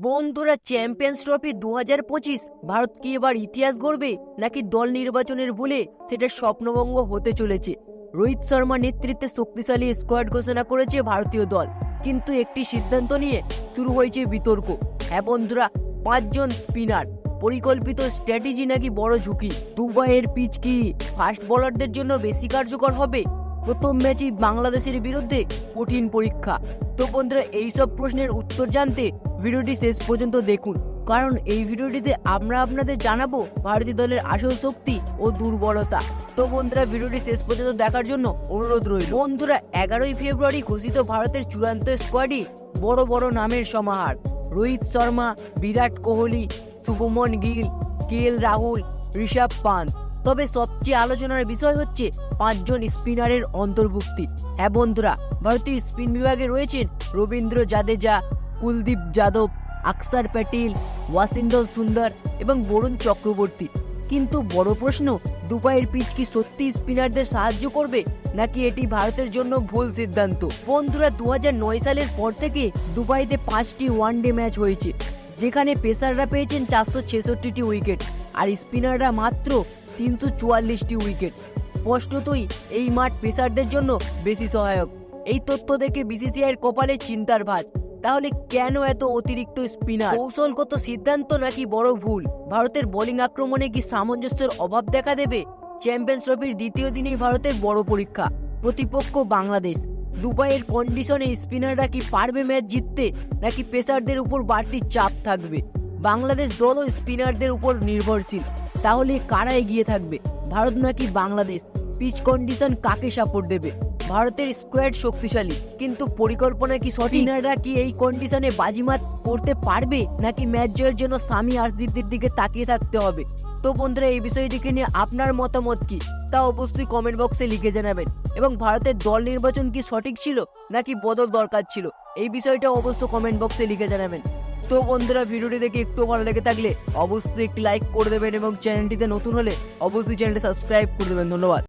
বন্ধুরা champions trophy দু হাজার পঁচিশ, ভারত কি এবার ইতিহাস গড়বে? নাকি দল নির্বাচনের ভুলে সেটা স্বপ্নভঙ্গ হতে চলেছে? রোহিত শর্মা নেতৃত্বে শক্তিশালী স্কোয়াড ঘোষণা করেছে ভারতীয় দল। কিন্তু একটি সিদ্ধান্ত নিয়ে শুরু হয়েছে বিতর্ক। হ্যাঁ বন্ধুরা, পাঁচজন স্পিনার পরিকল্পিত স্ট্র্যাটেজি নাকি বড় ঝুঁকি? দুবাইয়ের পিচ কি? ফাস্ট বোলারদের জন্য বেশি কার্যকর হবে? প্রথম ম্যাচই বাংলাদেশের বিরুদ্ধে কঠিন পরীক্ষা। তো বন্ধুরা, এইসব প্রশ্নের উত্তর জানতে ভিডিওটি শেষ পর্যন্ত দেখুন। কারণ এই ভিডিওটিতে আমরা আপনাদের জানাব ভারতীয় দলের আসল শক্তি ও দুর্বলতা। তো বন্ধুরা, ভিডিওটি শেষ পর্যন্ত দেখার জন্য অনুরোধ রইল। বন্ধুরা, এগারোই ফেব্রুয়ারি ঘোষিত ভারতের চূড়ান্ত স্কোয়াডই বড় বড় নামের সমাহার। রোহিত শর্মা, বিরাট কোহলি, শুভমন গিল, কে এল রাহুল, ঋষভ পান্ত। তবে সবচেয়ে আলোচনার বিষয় হচ্ছে পাঁচজন স্পিনারের অন্তর্ভুক্তি। হ্যাঁ বন্ধুরা, ভারতীয় স্পিন বিভাগে রয়েছেন রবীন্দ্র জাদেজা, কুলদীপ যাদব, আকসার প্যাটেল ওয়াশিংটন সুন্দর এবং বরুণ চক্রবর্তী। কিন্তু বড় প্রশ্ন, দুবাইয়ের পিচ কি সত্যি স্পিনারদের সাহায্য করবে? নাকি এটি ভারতের জন্য ভুল সিদ্ধান্ত? বন্ধুরা দু হাজার নয় সালের পর থেকে দুবাইতে পাঁচটি ওয়ানডে ম্যাচ হয়েছে, যেখানে পেসাররা পেয়েছেন চারশো ছেষট্টিটি উইকেট। আর স্পিনাররা মাত্র তিনশো চুয়াল্লিশটি উইকেট। স্পষ্টতই এই মাঠ পেসারদের জন্য বেশি সহায়ক। এই তথ্য দেখে বিসিসিআইয়ের কপালে চিন্তার ভাঁজ। তাহলে কেন এত অতিরিক্ত স্পিনার? কৌশলগত সিদ্ধান্ত নাকি বড় ভুল? ভারতের বোলিং আক্রমণে কি সামঞ্জস্যের অভাব দেখা দেবে? চ্যাম্পিয়ন্স ট্রফির দ্বিতীয় দিনেই ভারতের বড় পরীক্ষা। প্রতিপক্ষ বাংলাদেশ। দুবাইয়ের কন্ডিশনে স্পিনাররা কি পারবে ম্যাচ জিততে? নাকি পেসারদের উপর বাড়তি চাপ থাকবে? বাংলাদেশ দলও স্পিনারদের উপর নির্ভরশীল। তাহলে কারা এগিয়ে থাকবে? ভারত নাকি বাংলাদেশ? পিচ কন্ডিশন কাকে সাপোর্ট দেবে? ভারতের স্কোয়াড শক্তিশালী, কিন্তু পরিকল্পনা কি সঠিনাররা কি এই কন্ডিশনে বাজিমাত করতে পারবে? নাকি ম্যাচ জয়ের জন্য স্বামী আরদীপদের দিকে তাকিয়ে থাকতে হবে? তো বন্ধুরা, এই বিষয়টিকে নিয়ে আপনার মতামত কি? তা অবশ্যই কমেন্ট বক্সে লিখে জানাবেন। এবং ভারতের দল নির্বাচন কি সঠিক ছিল? নাকি বদল দরকার ছিল? এই বিষয়টা অবশ্য কমেন্ট বক্সে লিখে জানাবেন। তো বন্ধুরা ভিডিওটি দেখে একটু ভালো লেগে থাকলে অবশ্যই একটি লাইক করে দেবেন এবং চ্যানেলটিতে নতুন হলে অবশ্যই চ্যানেলটি সাবস্ক্রাইব করে দেবেন। ধন্যবাদ।